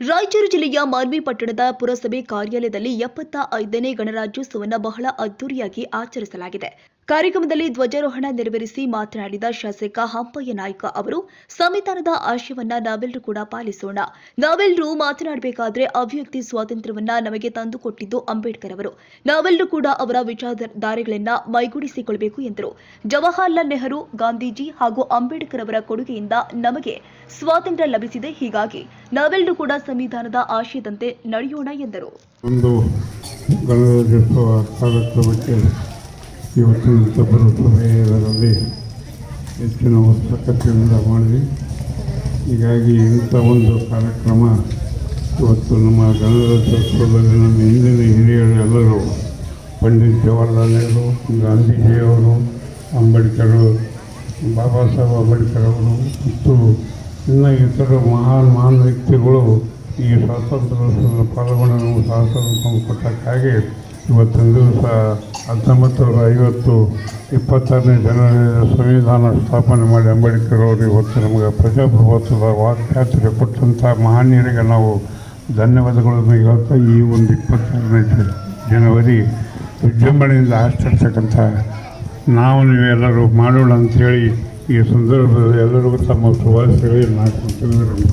ರಾಯಚೂರು ಜಿಲ್ಲೆಯ ಮಾನ್ವಿ ಪಟ್ಟಣದ ಪುರಸಭೆ ಕಾರ್ಯಾಲಯದಲ್ಲಿ ಎಪ್ಪತ್ತ ಐದನೇ ಗಣರಾಜ್ಯೋತ್ಸವವನ್ನು ಬಹಳ ಅದ್ದೂರಿಯಾಗಿ ಆಚರಿಸಲಾಗಿದೆ. ಕಾರ್ಯಕ್ರಮದಲ್ಲಿ ಧ್ವಜಾರೋಹಣ ನೆರವೇರಿಸಿ ಮಾತನಾಡಿದ ಶಾಸಕ ಹಂಪಯ್ಯ ನಾಯ್ಕ ಅವರು, ಸಂವಿಧಾನದ ಆಶಯವನ್ನ ನಾವೆಲ್ಲರೂ ಕೂಡ ಪಾಲಿಸೋಣ. ನಾವೆಲ್ಲರೂ ಮಾತನಾಡಬೇಕಾದ್ರೆ ಅಭಿವ್ಯಕ್ತಿ ಸ್ವಾತಂತ್ರ್ಯವನ್ನ ನಮಗೆ ತಂದುಕೊಟ್ಟಿದ್ದು ಅಂಬೇಡ್ಕರ್ ಅವರು. ನಾವೆಲ್ಲರೂ ಕೂಡ ಅವರ ವಿಚಾರಧಾರೆಗಳನ್ನ ಮೈಗೂಡಿಸಿಕೊಳ್ಳಬೇಕು ಎಂದರು. ಜವಾಹರ್ಲಾಲ್ ನೆಹರು, ಗಾಂಧೀಜಿ ಹಾಗೂ ಅಂಬೇಡ್ಕರ್ ಅವರ ಕೊಡುಗೆಯಿಂದ ನಮಗೆ ಸ್ವಾತಂತ್ರ್ಯ ಲಭಿಸಿದೆ. ಹೀಗಾಗಿ ನಾವೆಲ್ಲರೂ ಕೂಡ ಸಂವಿಧಾನದ ಆಶಯದಂತೆ ನಡೆಯೋಣ ಎಂದರು. ಇವತ್ತಿನ ತಬ್ಬರು ಸಮಯದಲ್ಲಿ ಹೆಚ್ಚಿನ ಉತ್ಸುಕತೆಯಿಂದ ಮಾಡಿದ್ವಿ. ಹೀಗಾಗಿ ಇಂಥ ಒಂದು ಕಾರ್ಯಕ್ರಮ ಇವತ್ತು ನಮ್ಮ ಗಣರಾಜ್ಯೋತ್ಸವದಲ್ಲಿ ನಮ್ಮ ಹಿಂದಿನ ಹಿರಿಯರು ಎಲ್ಲರೂ, ಪಂಡಿತ್ ಜವಾಹರ್ಲಾಲ್ ನೆಹರು, ಗಾಂಧೀಜಿಯವರು, ಅಂಬೇಡ್ಕರ್ ಬಾಬಾ ಸಾಹೇಬ್ ಅಂಬೇಡ್ಕರ್ ಅವರು ಮತ್ತು ಇನ್ನು ಇತರ ಮಹಾನ್ ಮಹಾನ್ ವ್ಯಕ್ತಿಗಳು ಈ ಸ್ವಾತಂತ್ರ್ಯೋತ್ಸವದಲ್ಲಿ ಪಾಲ್ಗೊಂಡು ನಮಗೆ ಸ್ವಾತಂತ್ರ್ಯ ಕೊಟ್ಟಕ್ಕಾಗಿ ಇವತ್ತಿನ ದಿವಸ ಹತ್ತೊಂಬತ್ತು ನೂರ ಐವತ್ತು ಇಪ್ಪತ್ತಾರನೇ ಜನವರಿ ಸಂವಿಧಾನ ಸ್ಥಾಪನೆ ಮಾಡಿ ಅಂಬೇಡ್ಕರ್ ಅವರು ಇವತ್ತು ನಮಗೆ ಪ್ರಜಾಪ್ರಭುತ್ವದ ವಾಕ್ಯಾತ್ರೆ ಕೊಟ್ಟಂಥ ಮಹನೀಯರಿಗೆ ನಾವು ಧನ್ಯವಾದಗಳನ್ನು ಹೇಳ್ತಾ ಈ ಒಂದು ಇಪ್ಪತ್ತಾರನೇ ಜನವರಿ ವಿಜೃಂಭಣೆಯಿಂದ ಆಚರಿಸ್ತಕ್ಕಂಥ ನಾವು ನೀವೆಲ್ಲರೂ ಮಾಡೋಣ ಅಂಥೇಳಿ ಈ ಸಂದರ್ಭದಲ್ಲಿ ಎಲ್ಲರಿಗೂ ತಮ್ಮ ಶುಭಾಶಯಗಳಿಗೆ ನಾನು ತಿಳಿದಿರೋಣ